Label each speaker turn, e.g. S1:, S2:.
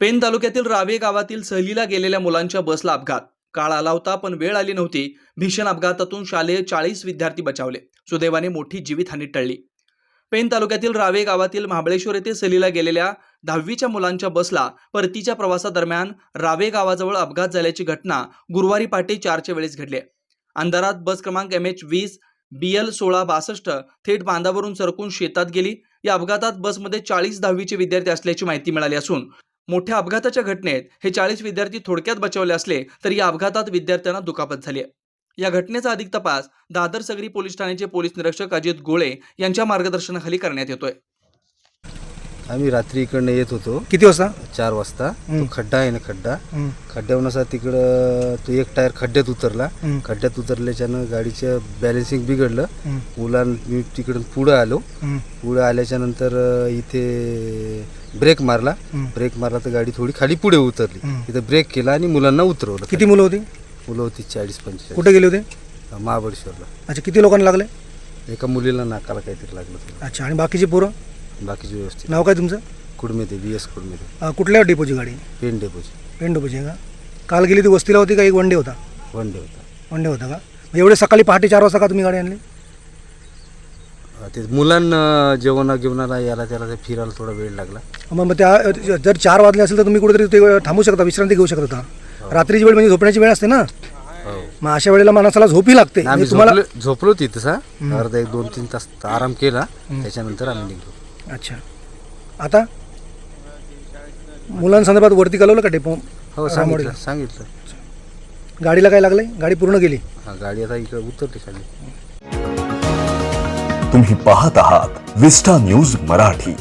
S1: Pen तालुक्यातील रावे गावातील सहलीला गेलेल्या मुलांच्या बसला अपघात. काळ आला होता पण वेळ आली नव्हती. भीषण अपघातातून शालेय चाळीस विद्यार्थी बचावले. सुदैवाने मोठी जीवितहानी टळली. पेन तालुक्यातील रावे गावातील महाबळेश्वर येथे सहलीला गेलेल्या दहावीच्या मुलांच्या बसला परतीच्या प्रवासादरम्यान रावे गावाजवळ अपघात झाल्याची घटना गुरुवारी पहाटे चारच्या वेळेस घडली. अंधारात बस क्रमांक एम एच वीस बी एल सोळा बासष्ट थेट बांधावरून सरकून शेतात गेली. या अपघातात बसमध्ये चाळीस दहावीचे विद्यार्थी असल्याची माहिती मिळाली असून मोठ्या अपघाताच्या घटनेत हे चाळीस विद्यार्थी थोडक्यात बचावले असले तरी या अपघातात विद्यार्थ्यांना दुखापत झाली आहे. या घटनेचा अधिक तपास दादर सगरी पोलीस ठाण्याचे पोलीस निरीक्षक अजित गोळे यांच्या मार्गदर्शनाखाली करण्यात येतोय.
S2: आम्ही रात्री इकडनं येत होतो.
S3: किती वाजता?
S2: चार वाजता. तो खड्डा आहे ना खड्डा. खड्ड्याहून असा तिकडं तो एक टायर खड्ड्यात उतरला. खड्ड्यात उतरल्याच्यानं गाडीचं बॅलेन्सिंग बिघडलं. मुलां मी तिकडून पुढं आलो. पुढं आल्याच्यानंतर इथे ब्रेक मारला. ब्रेक मारला तर गाडी थोडी खाली पुढे उतरली. इथं ब्रेक केला आणि मुलांना उतरवलं.
S3: किती मुलं होती?
S2: मुलं होती चाळीस पंचेचाळीस.
S3: कुठे गेले होते?
S2: महाबळेश्वरला.
S3: अच्छा किती लोकांना लागले?
S2: एका मुलीला नाकाला काहीतरी लागलं
S3: अच्छा आणि बाकीची पोरं?
S2: बाकीची व्यवस्थित.
S3: नाव काय तुमचं?
S2: कुडमेते बी एस कुडमेते
S3: अं, कुठल्या डेपोची गाडी?
S2: पेन डेपोची.
S3: पेन डेपोची आहे का? काल गेली ती वस्तीला होती का? एक वन डे होता?
S2: वन डे होता.
S3: वन डे होता का? मग एवढे सकाळी पहाटे चार वाजता का तुम्ही गाडी आणली?
S2: ते मुलांना जेवणा घेऊनाला याला त्याला ते फिरायला थोडा वेळ लागला.
S3: मग मग त्या जर चार वाजले असेल तर तुम्ही कुठेतरी ते थांबू शकता विश्रांती घेऊ शकता होता रात्रीची वेळ म्हणजे झोपण्याची वेळ असते ना?
S2: हो.
S3: मग अशा वेळेला माणसाला झोपी लागते.
S2: आम्ही
S3: म्हणजे तुम्हाला
S2: झोपलो झोपलो तिथं अर्धा एक दोन तीन तास आराम केला. त्याच्यानंतर आम्ही निघलो.
S3: अच्छा. आता? मुलांसंदर्भात वरती कळवलं का डेपो
S2: हो सांगितलं सांगितलं.
S3: गाडीला काय लागलंय? गाडी पूर्ण गेली?
S2: हा गाडी आता इकडे उतरली खाली.
S4: तुम्ही पाहत आहात विस्टा न्यूज मराठी.